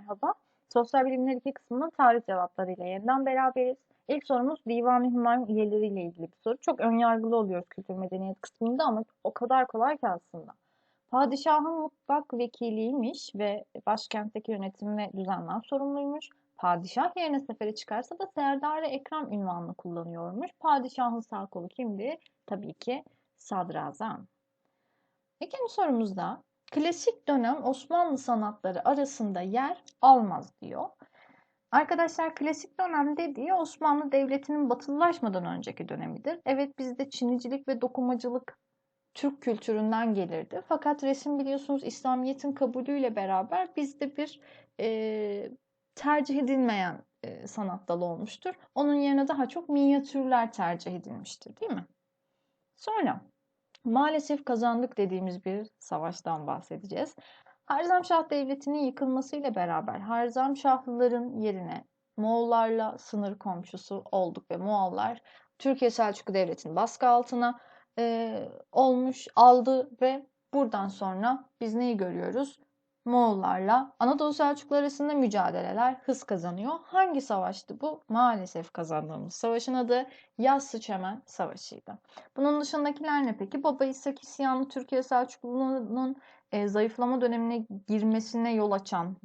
merhaba. Sosyal bilimler 2 kısmında tarih cevaplarıyla yeniden beraberiz. İlk sorumuz Divan-ı Hümayun üyeleriyle ilgili bir soru. Çok önyargılı oluyoruz kültür medeniyet kısmında ama o kadar kolay ki aslında. Padişahın mutlak vekiliymiş ve başkentteki yönetim ve düzenden sorumluymuş. Padişah yerine sefere çıkarsa da Serdar-ı Ekrem ünvanını kullanıyormuş. Padişahın sağ kolu kimdi? Tabii ki Sadrazam. İkinci sorumuzda klasik dönem Osmanlı sanatları arasında yer almaz diyor. Arkadaşlar klasik dönem dediği Osmanlı Devleti'nin batılılaşmadan önceki dönemidir. Evet bizde Çinicilik ve dokumacılık Türk kültüründen gelirdi. Fakat resim biliyorsunuz İslamiyet'in kabulüyle beraber bizde bir e, tercih edilmeyen e, sanat dalı olmuştur. Onun yerine daha çok minyatürler tercih edilmiştir değil mi? Sonra maalesef kazandık dediğimiz bir savaştan bahsedeceğiz. Harzamşah Devleti'nin yıkılmasıyla beraber Harzamşahlıların yerine Moğollarla sınır komşusu olduk ve Moğollar Türkiye Selçuklu Devleti'nin baskı altına e, olmuş, aldı ve buradan sonra biz neyi görüyoruz? Moğollarla Anadolu Selçuklu arasında mücadeleler hız kazanıyor. Hangi savaştı bu? Maalesef kazandığımız savaşın adı Yassı Çemen Savaşı'ydı. Bunun dışındakiler ne peki? Baba İshak isyanı Türkiye Selçuklu'nun e, zayıflama dönemine girmesine yol açan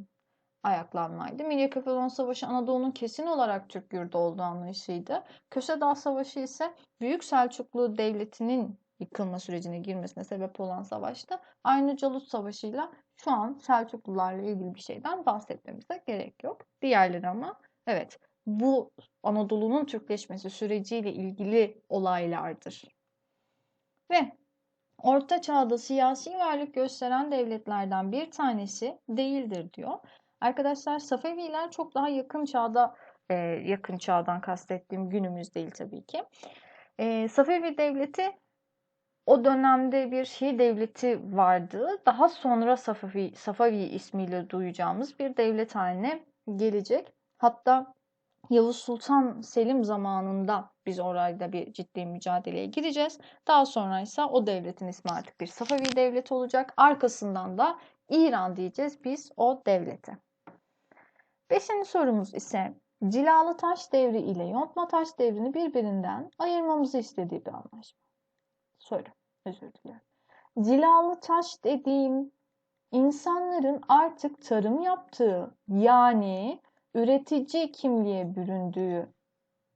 ayaklanmaydı. Milli Kefalon Savaşı Anadolu'nun kesin olarak Türk yurdu olduğu anlayışıydı. Köse Dağ Savaşı ise Büyük Selçuklu Devleti'nin yıkılma sürecine girmesine sebep olan savaşta aynı Calut Savaşı'yla şu an Selçuklularla ilgili bir şeyden bahsetmemize gerek yok. Diğerleri ama evet bu Anadolu'nun Türkleşmesi süreciyle ilgili olaylardır. Ve Orta Çağ'da siyasi varlık gösteren devletlerden bir tanesi değildir diyor. Arkadaşlar Safeviler çok daha yakın çağda, e, yakın çağdan kastettiğim günümüz değil tabii ki. E, Safevi devleti o dönemde bir Şii devleti vardı. Daha sonra Safavi, Safavi ismiyle duyacağımız bir devlet haline gelecek. Hatta Yavuz Sultan Selim zamanında biz orayla bir ciddi mücadeleye gireceğiz. Daha sonra ise o devletin ismi artık bir Safavi devleti olacak. Arkasından da İran diyeceğiz biz o devlete. Beşinci sorumuz ise Cilalı Taş Devri ile Yontma Taş Devri'ni birbirinden ayırmamızı istediği bir anlaşma. Soru, özür dilerim. Cilalı taş dediğim insanların artık tarım yaptığı yani üretici kimliğe büründüğü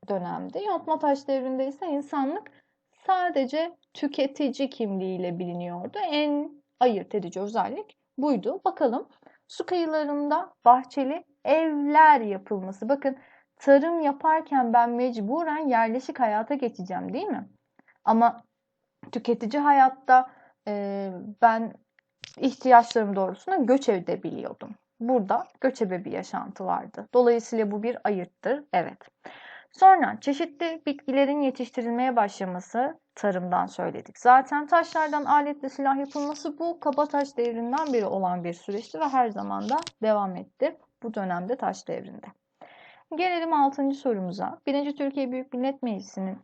dönemde. Yontma taş devrinde ise insanlık sadece tüketici kimliğiyle biliniyordu. En ayırt edici özellik buydu. Bakalım su kıyılarında bahçeli evler yapılması. Bakın tarım yaparken ben mecburen yerleşik hayata geçeceğim değil mi? Ama tüketici hayatta e, ben ihtiyaçlarım doğrultusunda göç edebiliyordum. Burada göçebe bir yaşantı vardı. Dolayısıyla bu bir ayırttır. Evet. Sonra çeşitli bitkilerin yetiştirilmeye başlaması tarımdan söyledik. Zaten taşlardan aletli silah yapılması bu Kabataş devrinden beri olan bir süreçti ve her zaman da devam etti bu dönemde taş devrinde. Gelelim 6. sorumuza. 1. Türkiye Büyük Millet Meclisi'nin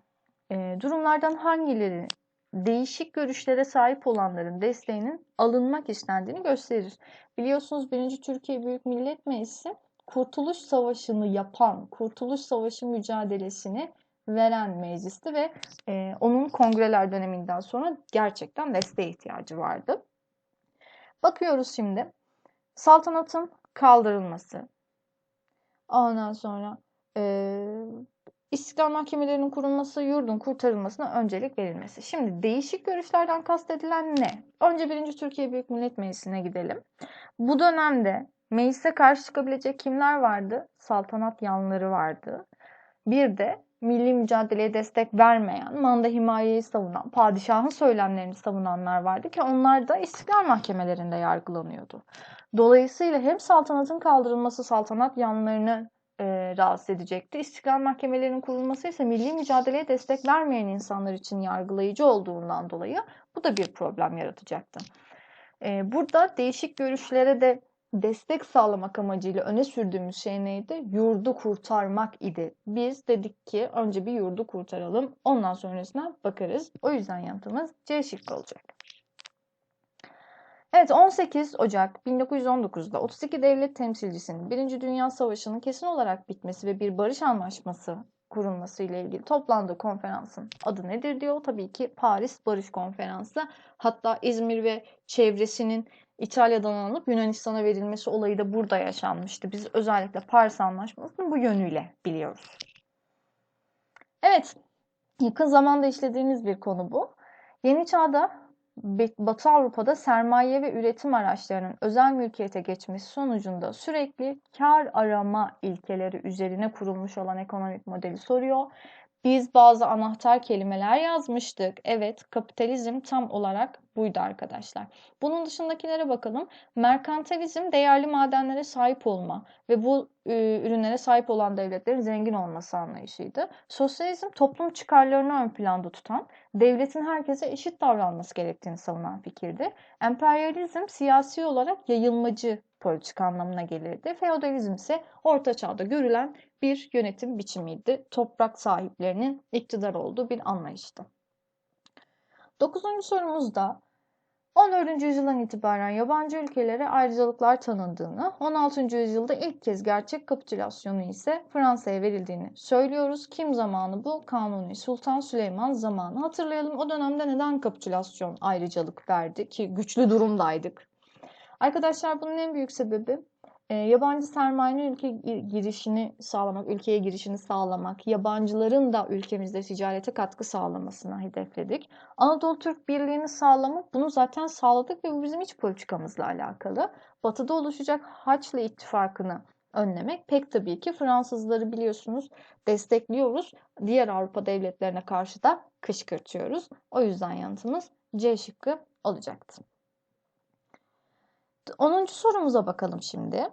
e, durumlardan hangileri değişik görüşlere sahip olanların desteğinin alınmak istendiğini gösterir. Biliyorsunuz 1. Türkiye Büyük Millet Meclisi Kurtuluş Savaşı'nı yapan, Kurtuluş Savaşı mücadelesini veren meclisti ve e, onun kongreler döneminden sonra gerçekten desteğe ihtiyacı vardı. Bakıyoruz şimdi. Saltanatın kaldırılması. Ondan sonra e, İstiklal mahkemelerinin kurulması, yurdun kurtarılmasına öncelik verilmesi. Şimdi değişik görüşlerden kastedilen ne? Önce 1. Türkiye Büyük Millet Meclisi'ne gidelim. Bu dönemde meclise karşı çıkabilecek kimler vardı? Saltanat yanları vardı. Bir de milli mücadeleye destek vermeyen, manda himayeyi savunan, padişahın söylemlerini savunanlar vardı ki onlar da istiklal mahkemelerinde yargılanıyordu. Dolayısıyla hem saltanatın kaldırılması saltanat yanlarını e, rahatsız edecekti. İstiklal mahkemelerinin kurulması ise milli mücadeleye destek vermeyen insanlar için yargılayıcı olduğundan dolayı bu da bir problem yaratacaktı. E, burada değişik görüşlere de destek sağlamak amacıyla öne sürdüğümüz şey neydi? Yurdu kurtarmak idi. Biz dedik ki önce bir yurdu kurtaralım. Ondan sonrasına bakarız. O yüzden yanıtımız C şıkkı olacak. Evet 18 Ocak 1919'da 32 devlet temsilcisinin Birinci Dünya Savaşı'nın kesin olarak bitmesi ve bir barış anlaşması kurulması ile ilgili toplandığı konferansın adı nedir diyor. Tabii ki Paris Barış Konferansı. Hatta İzmir ve çevresinin İtalya'dan alınıp Yunanistan'a verilmesi olayı da burada yaşanmıştı. Biz özellikle Paris Anlaşması'nı bu yönüyle biliyoruz. Evet, yakın zamanda işlediğimiz bir konu bu. Yeni çağda Batı Avrupa'da sermaye ve üretim araçlarının özel mülkiyete geçmesi sonucunda sürekli kar arama ilkeleri üzerine kurulmuş olan ekonomik modeli soruyor. Biz bazı anahtar kelimeler yazmıştık. Evet, kapitalizm tam olarak buydu arkadaşlar. Bunun dışındakilere bakalım. Merkantilizm değerli madenlere sahip olma ve bu e, ürünlere sahip olan devletlerin zengin olması anlayışıydı. Sosyalizm toplum çıkarlarını ön planda tutan, devletin herkese eşit davranması gerektiğini savunan fikirdi. Emperyalizm siyasi olarak yayılmacı politika anlamına gelirdi. Feodalizm ise orta çağda görülen bir yönetim biçimiydi. Toprak sahiplerinin iktidar olduğu bir anlayıştı. Dokuzuncu sorumuzda 14. yüzyıldan itibaren yabancı ülkelere ayrıcalıklar tanındığını, 16. yüzyılda ilk kez gerçek kapitülasyonu ise Fransa'ya verildiğini söylüyoruz. Kim zamanı bu? Kanuni Sultan Süleyman zamanı. Hatırlayalım o dönemde neden kapitülasyon ayrıcalık verdi ki güçlü durumdaydık. Arkadaşlar bunun en büyük sebebi e, yabancı sermayenin ülke girişini sağlamak, ülkeye girişini sağlamak, yabancıların da ülkemizde ticarete katkı sağlamasına hedefledik. Anadolu Türk Birliği'ni sağlamak bunu zaten sağladık ve bu bizim iç politikamızla alakalı. Batı'da oluşacak Haçlı ittifakını önlemek pek tabii ki Fransızları biliyorsunuz destekliyoruz. Diğer Avrupa devletlerine karşı da kışkırtıyoruz. O yüzden yanıtımız C şıkkı olacaktı. 10. sorumuza bakalım şimdi.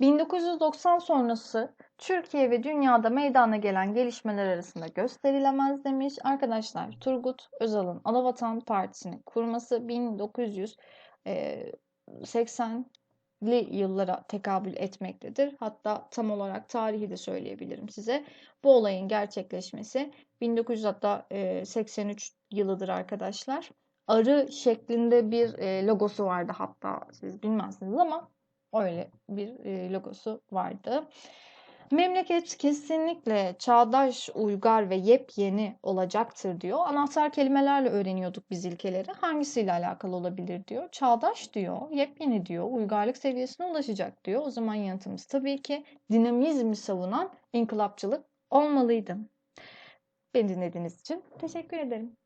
1990 sonrası Türkiye ve dünyada meydana gelen gelişmeler arasında gösterilemez demiş. Arkadaşlar Turgut Özal'ın Anavatan Partisi'ni kurması 1980'li yıllara tekabül etmektedir. Hatta tam olarak tarihi de söyleyebilirim size. Bu olayın gerçekleşmesi 1983 yılıdır arkadaşlar arı şeklinde bir e, logosu vardı hatta siz bilmezsiniz ama öyle bir e, logosu vardı. Memleket kesinlikle çağdaş, uygar ve yepyeni olacaktır diyor. Anahtar kelimelerle öğreniyorduk biz ilkeleri. Hangisiyle alakalı olabilir diyor. Çağdaş diyor, yepyeni diyor, uygarlık seviyesine ulaşacak diyor. O zaman yanıtımız tabii ki dinamizmi savunan inkılapçılık olmalıydı. Beni dinlediğiniz için teşekkür ederim.